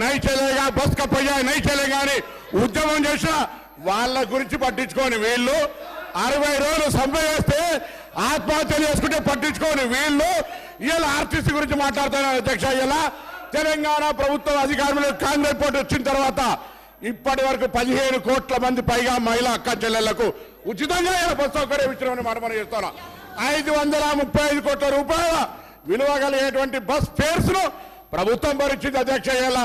నై చెలేగా బస్ కప్పయ్యా నై చెలేగా అని ఉద్యమం చేసినా వాళ్ళ గురించి పట్టించుకోని వీళ్ళు అరవై రోజులు సమ్మె చేస్తే ఆత్మహత్యలు చేసుకుంటే పట్టించుకోని వీళ్ళు ఇలా ఆర్టీసీ గురించి మాట్లాడుతున్నారు అధ్యక్ష ఇలా తెలంగాణ ప్రభుత్వం అధికారంలో కాంగ్రెస్ పోటీ వచ్చిన తర్వాత ఇప్పటి వరకు పదిహేను కోట్ల మంది పైగా మహిళా అక్క చెల్లెళ్ళకు ఉచితంగా ఇలా బస్ సౌకర్యం ఇచ్చినామని మాట మనం చేస్తున్నాం ఐదు వందల ముప్పై ఐదు కోట్ల రూపాయల విలువ కలిగేటువంటి బస్ ఫేర్స్ను ప్రభుత్వం భరించింది అధ్యక్ష ఇలా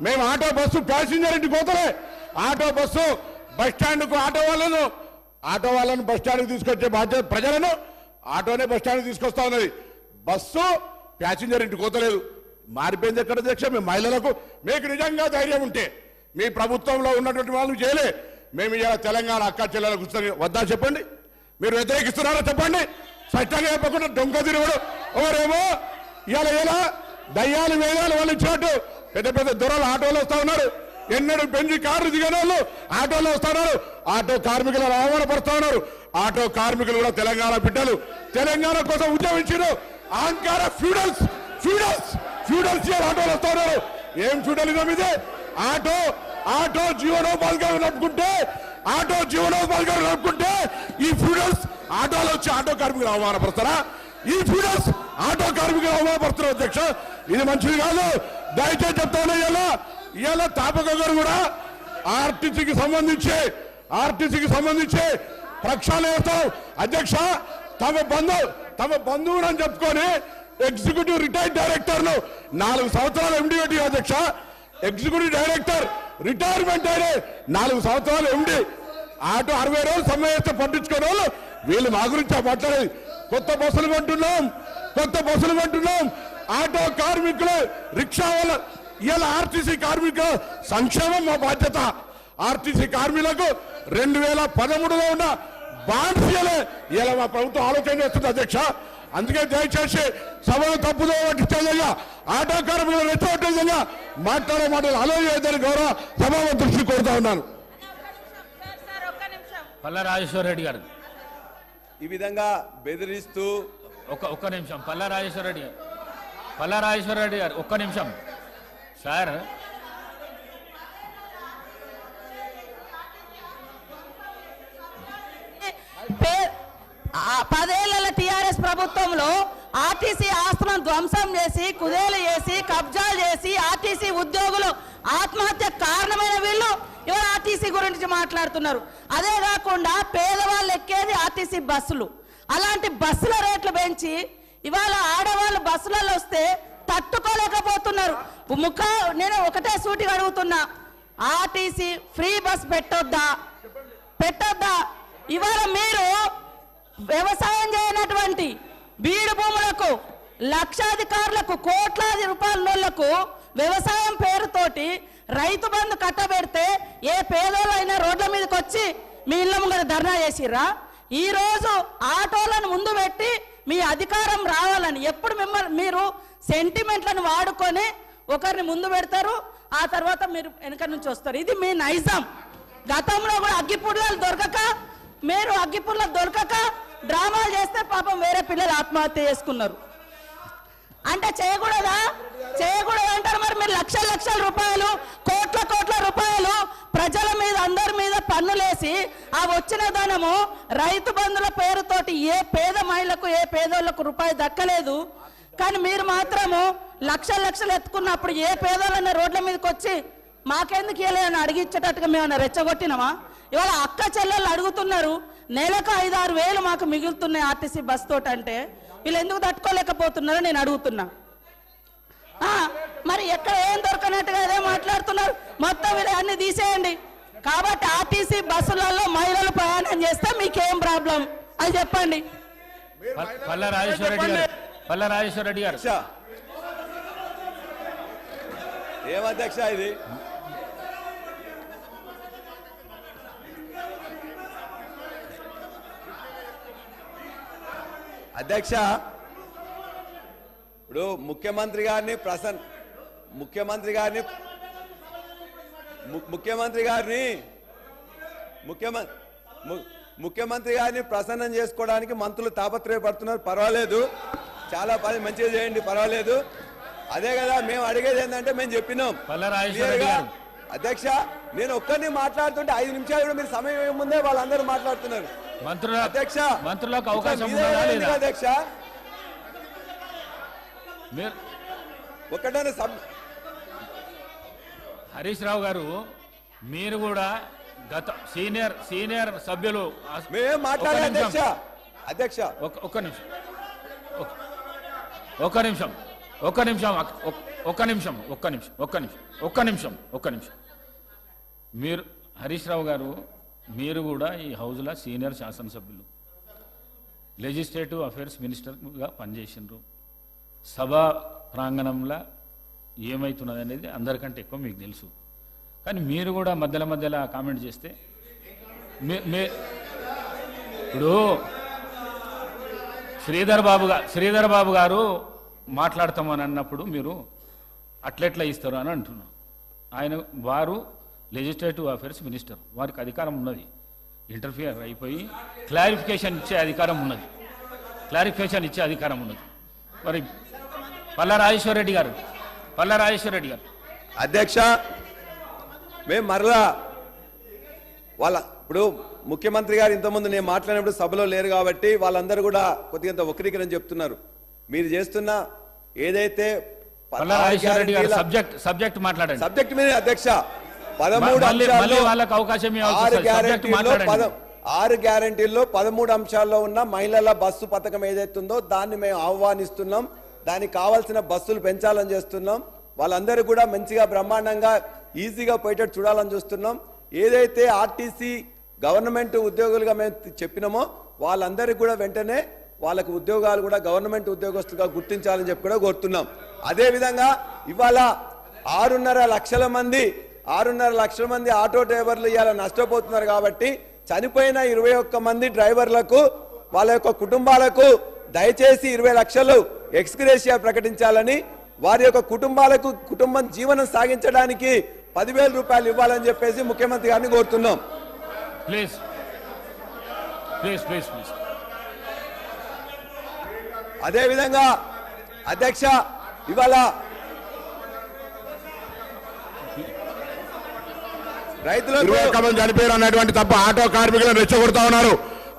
మేము ఆటో బస్సు ప్యాసింజర్ ఇంటికి పోతలే ఆటో బస్సు బస్ స్టాండ్కు ఆటో వాళ్ళను ఆటో వాళ్ళను బస్ స్టాండ్కి తీసుకొచ్చే బాధ్యత ప్రజలను ఆటోనే బస్ స్టాండ్కి తీసుకొస్తా ఉన్నది. బస్సు ప్యాసింజర్ ఇంటికి పోతలేదు. మారిపోయింది ఎక్కడ అధ్యక్ష? మీ మహిళలకు మీకు నిజంగా ధైర్యం ఉంటే మీ ప్రభుత్వంలో ఉన్నటువంటి వాళ్ళు చేయలే. మేము ఇవాళ తెలంగాణ అక్క చెల్లెలకు వద్దా చెప్పండి? మీరు వ్యతిరేకిస్తున్నారా చెప్పండి? స్పష్టంగా చెప్పకుండా డొంక తిరుగుడు. ఎవరేమో? ఇవాళ ఇలా దయ్యాలు వేదాలు వాళ్ళు ఇచ్చినట్టు. పెద్ద పెద్ద దొరలు ఆటోలు వస్తా ఉన్నారు. ఎన్నడూ పెంచి కార్లు దిగిన వాళ్ళు ఆటోలో వస్తున్నారు ఆటో కార్మికులను అవమానపడుతూ ఉన్నారు. ఆటో కార్మికులు కూడా తెలంగాణ బిడ్డలు. తెలంగాణ కోసం ఉద్యమించారు. అహంకార ఫ్యూడల్స్ ఫ్యూడల్స్ ఫ్యూడల్స్ ఆటోలు వస్తా ఉన్నారు. ఏం ఫ్యూడలిజం ఇది? ఆటో ఆటో జీవనోపాధిగా నడుపుకుంటే ఆటో జీవనోపాధిగా నడుపుకుంటే ఈ ఫ్యూడల్స్ ఆటోలో వచ్చి ఆటో కార్మికులు అవమానపడతారా ఈ ఫ్యూడల్స్ ఆటో కార్మికులు అవమానపడుతున్నారు అధ్యక్ష. ఇది మంచిది కాదు. దయచేసి చెప్తాను ఇలా ఇలా తాపక గారు కూడా ఆర్టీసీకి సంబంధించి ఆర్టీసీకి సంబంధించి ప్రక్షాళన చేస్తాం. అధ్యక్ష తమ బంధు తమ బంధువుడు అని చెప్పుకొని ఎగ్జిక్యూటివ్ రిటైర్డ్ డైరెక్టర్ను నాలుగు సంవత్సరాలు ఎండి అధ్యక్ష. ఎగ్జిక్యూటివ్ డైరెక్టర్ రిటైర్మెంట్ అయిన నాలుగు సంవత్సరాలు ఎండి ఆటో అరవై రోజులు సమయం చేస్తే పట్టించుకునే వాళ్ళు వీళ్ళు మా గురించి మాట్లాడేది కొత్త బస్సులు కొంటున్నాం కొత్త బస్సులు కొంటున్నాం. ఆటో కార్మికులు రిక్షా వాళ్ళ ఇలా ఆర్టీసీ కార్మికుల సంక్షేమం మా బాధ్యత. ఆర్టీసీ కార్మికులకు రెండు వేల పదమూడులో ఉన్న బాండ్స్ ఇయ్యలే ఇలా మా ప్రభుత్వం ఆలోచన చేస్తుంది అధ్యక్ష. అందుకే దయచేసి సభను తప్పుదో విధంగా ఆటో కార్మికులు రెచ్చగొట్టే విధంగా మాట్లాడే మాటలు అలో చేయదని గౌరవ సభావ దృష్టి కోరుతా ఉన్నాను. సార్ సార్ ఒక్క నిమిషం. పల్లా రాజేశ్వర రెడ్డి గారు. ఈ విధంగా బెదిరిస్తూ ఒక్క ఒక్క నిమిషం. పల్లా రాజేశ్వర రెడ్డి గారు. పల్లా రాజేశ్వర రెడ్డి గారు ఒక్క నిమిషం. సార్. పదేళ్ళ టిఆర్ఎస్ ప్రభుత్వంలో ఆర్టీసీ ఆస్తులను ధ్వంసం చేసి కుదేలు చేసి కబ్జాలు చేసి ఆర్టీసీ ఉద్యోగులు ఆత్మహత్య కారణమైన వీళ్ళు. ఇవాళ ఆర్టీసీ గురించి మాట్లాడుతున్నారు. అదే కాకుండా పేదవాళ్ళు ఎక్కేది ఆర్టీసీ బస్సులు. అలాంటి బస్సుల రేట్లు పెంచి ఇవాళ ఆడవాళ్ళు బస్సులలో వస్తే తట్టుకోలేకపోతున్నారు. ముఖ నేను ఒకటే సూటిగా అడుగుతున్నా. ఆర్టీసీ ఫ్రీ బస్ పెట్టొద్దా? పెట్టొద్దా? ఇవాళ మీరు వ్యవసాయం చేయనటువంటి బీడు భూములకు లక్షాధికారులకు కోట్లాది రూపాయలకు వ్యవసాయం పేరుతోటి రైతు బంధు కట్టబెడితే ఏ పేదోళ్ళైనా రోడ్ల మీదకి వచ్చి మీ ఇళ్ళ ముంగర ధర్నా చేసిర్రా? ఈరోజు ఆటోలను ముందు పెట్టి మీ అధికారం రావాలని ఎప్పుడు మిమ్మల్ని మీరు సెంటిమెంట్లను వాడుకొని ఒకరిని ముందు పెడతారు ఆ తర్వాత మీరు వెనక నుంచి వస్తారు. ఇది మీ నైజం. గతంలో కూడా అగ్గిపుల్లలు దొరకక మీరు అగ్గిపుల్లలు దొరకక డ్రామాలు చేస్తే పాపం వేరే పిల్లలు ఆత్మహత్య చేసుకున్నారు. అంటే చేయకూడదా అంటారు మరి మీరు లక్షల లక్షల రూపాయలు కోట్ల కోట్ల రూపాయలు ప్రజల మీద అందరి మీద పన్నులేసి ఆ వచ్చిన ధనము రైతు బంధుల పేరుతోటి ఏ పేద మహిళకు ఏ పేదోళ్ళకు రూపాయి దక్కలేదు. కానీ మీరు మాత్రము లక్షల లక్షలు ఎత్తుకున్నప్పుడు ఏ పేదోళ్ళన్న రోడ్ల మీదకి వచ్చి మాకెందుకు ఇవ్వలేదని అడిగించేటట్టుగా మేము రెచ్చగొట్టినామా? ఇవాళ అక్క చెల్లెళ్ళు అడుగుతున్నారు నెలకు ఐదారు వేలు మాకు మిగులుతున్నాయి ఆర్టీసీ బస్ తోటి అంటే వీళ్ళు ఎందుకు తట్టుకోలేకపోతున్నారో నేను అడుగుతున్నా. మరి ఎక్కడ ఏం దొరకనట్టుగా అదే మాట్లాడుతున్నారు? మొత్తం వీళ్ళు అన్ని తీసేయండి. కాబట్టి ఆర్టీసీ బస్సులలో మహిళలు ప్రయాణం చేస్తే మీకేం ప్రాబ్లం? అది చెప్పండి. పల్- పల్ల రాజేశ్వర రెడ్డి గారు. పల్ల రాజేశ్వర రెడ్డి గారు. అధ్యక్ష ఏం అధ్యక్ష ఇది? అధ్యక్ష ఇప్పుడు ముఖ్యమంత్రి గారిని ప్రసన్ ముఖ్యమంత్రి గారిని ముఖ్యమంత్రి గారిని ముఖ్యమంత్రి ముఖ్యమంత్రి గారిని ప్రసన్నం చేసుకోవడానికి మంత్రులు తాపత్రయపడుతున్నారు. పర్వాలేదు. చాలా పని మంచిగా చేయండి పర్వాలేదు. అదే కదా మేము అడిగేది ఏంటంటే మేము చెప్పినాం. అధ్యక్ష నేను ఒక్కరిని మాట్లాడుతుంటే ఐదు నిమిషాలు కూడా మీరు సమయం ఇవ్వక ముందే వాళ్ళందరూ మాట్లాడుతున్నారు. మంత్రుల అధ్యక్ష మంత్రులకు అవకాశం అధ్యక్ష? సబ్ హరీష్ రావు గారు మీరు కూడా గత సీనియర్ సీనియర్ సభ్యులు. అధ్యక్ష. ఒక్క- నిమిషం. ఒక్క- నిమిషం. ఒక్క నిమిషం ఒక్క నిమిషం ఒక్క నిమిషం ఒక్క నిమిషం ఒక్క నిమిషం ఒక్క నిమిషం. మీరు హరీష్ రావు గారు మీరు కూడా ఈ హౌజ్లో సీనియర్ శాసనసభ్యులు. లెజిస్లేటివ్ అఫైర్స్ మినిస్టర్గా పనిచేసిండ్రు. సభా ప్రాంగణంలో ఏమవుతున్నది అనేది అందరికంటే ఎక్కువ మీకు తెలుసు. కానీ మీరు కూడా మధ్యలో మధ్యలో కామెంట్ చేస్తే మీ ఇప్పుడు శ్రీధర్ బాబు గారు శ్రీధర్ బాబు గారు మాట్లాడతామని అన్నప్పుడు మీరు అట్లెట్లా ఇస్తారు అని అంటున్నారు. ఆయన వారు లెజిస్లేటివ్ అఫైర్స్ మినిస్టర్ వారికి అధికారం ఉన్నది. ఇంటర్ఫియర్ అయిపోయి క్లారిఫికేషన్ ఇచ్చే అధికారం ఉన్నది. క్లారిఫికేషన్ ఇచ్చే అధికారం ఉన్నది. మరి పల్లా రాజేశ్వర రెడ్డి గారు పల్లా రెడ్డి గారు. అధ్యక్ష మేము మరలా వాళ్ళ ఇప్పుడు ముఖ్యమంత్రి గారు ఇంతకుముందు నేను మాట్లాడినప్పుడు సభలో లేరు కాబట్టి వాళ్ళందరూ కూడా కొద్దిగా ఇంత వక్రీకరణ చెప్తున్నారు. మీరు చేస్తున్న ఏదైతే సబ్జెక్ట్ మాట్లాడండి. సబ్జెక్ట్ మీద అధ్యక్ష. పదమూడు ఆరు గ్యారంటీల్లో పదమూడు అంశాల్లో ఉన్న మహిళల బస్సు పథకం ఏదైతుందో దాన్ని మేము ఆహ్వానిస్తున్నాం. దానికి కావాల్సిన బస్సులు పెంచాలని చేస్తున్నాం. వాళ్ళందరూ కూడా మంచిగా బ్రహ్మాండంగా ఈజీగా పోయేటట్టు చూడాలని చూస్తున్నాం. ఏదైతే ఆర్టీసీ గవర్నమెంట్ ఉద్యోగులుగా మేము చెప్పినామో వాళ్ళందరికీ కూడా వెంటనే వాళ్ళకి ఉద్యోగాలు కూడా గవర్నమెంట్ ఉద్యోగస్తులుగా గుర్తించాలని చెప్పి కూడా కోరుతున్నాం. అదేవిధంగా ఇవాళ ఆరున్నర లక్షల మంది ఆరున్నర లక్షల మంది ఆటో డ్రైవర్లు ఇవాళ నష్టపోతున్నారు కాబట్టి చనిపోయిన ఇరవై ఒక్క మంది డ్రైవర్లకు వాళ్ళ యొక్క కుటుంబాలకు దయచేసి ఇరవై లక్షలు ఎక్స్గ్రేషియా ప్రకటించాలని వారి యొక్క కుటుంబాలకు కుటుంబం జీవనం సాగించడానికి పదివేల రూపాయలు ఇవ్వాలని చెప్పేసి ముఖ్యమంత్రి గారిని కోరుతున్నాం. ప్లీజ్ ప్లీజ్ ప్లీజ్ ప్లీజ్ అదే విధంగా అధ్యక్ష ఇవాళ మంది చనిపోయారు అన్నటువంటి తప్ప ఆటో కార్మికులను రెచ్చగొడతా ఉన్నారు.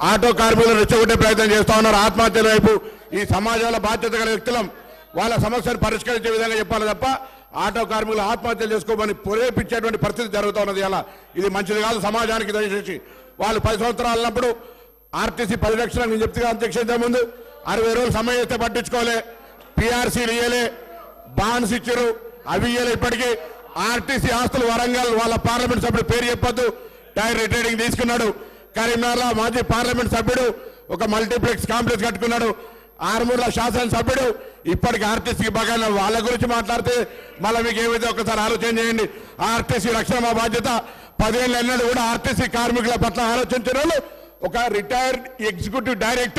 ఆటో కార్మికులను రెచ్చగొట్టే ప్రయత్నం చేస్తా ఉన్నారు. ఆత్మహత్యల వైపు ఈ సమాజంలో బాధ్యత గల వ్యక్తులం. వాళ్ళ సమస్యను పరిష్కరించే విధంగా చెప్పాలి తప్ప ఆటో కార్మికులు ఆత్మహత్యలు చేసుకోమని ప్రేరేపించేటువంటి పరిస్థితి జరుగుతూ ఉన్నది అలా ఇది మంచిది కాదు సమాజానికి దయచేసి. వాళ్ళు పది సంవత్సరాలు ఉన్నప్పుడు ఆర్టీసీ పరిరక్షణ నేను చెప్తే అధ్యక్షించే ముందు. అరవై రోజులు సమయం అయితే పట్టించుకోలే. పిఆర్సీలు ఇయ్యలే. బాండ్స్ ఇచ్చారు అవి ఇయ్యలే ఇప్పటికీ. ఆర్టీసీ ఆస్తులు వరంగల్ వాళ్ళ పార్లమెంట్ సభ్యుడు పేరు చెప్పొద్దు. టైర్ రిటైరింగ్ తీసుకున్నాడు. కరీంనగర్లో మాజీ పార్లమెంట్ సభ్యుడు ఒక మల్టీప్లెక్స్ కాంప్లెక్స్ కట్టుకున్నాడు. ఆరుమూరుల శాసన సభ్యుడు ఇప్పటికి ఆర్టీసీకి బాగా వాళ్ళ గురించి మాట్లాడితే మళ్ళీ మీకు ఏమైతే ఒకసారి ఆలోచన చేయండి. ఆర్టీసీ రక్షణ మా బాధ్యత. పదేళ్ళు ఎన్నడూ కూడా ఆర్టీసీ కార్మికుల పట్ల ఆలోచించిన వాళ్ళు ఒక రిటైర్డ్ ఎగ్జిక్యూటివ్ డైరెక్టర్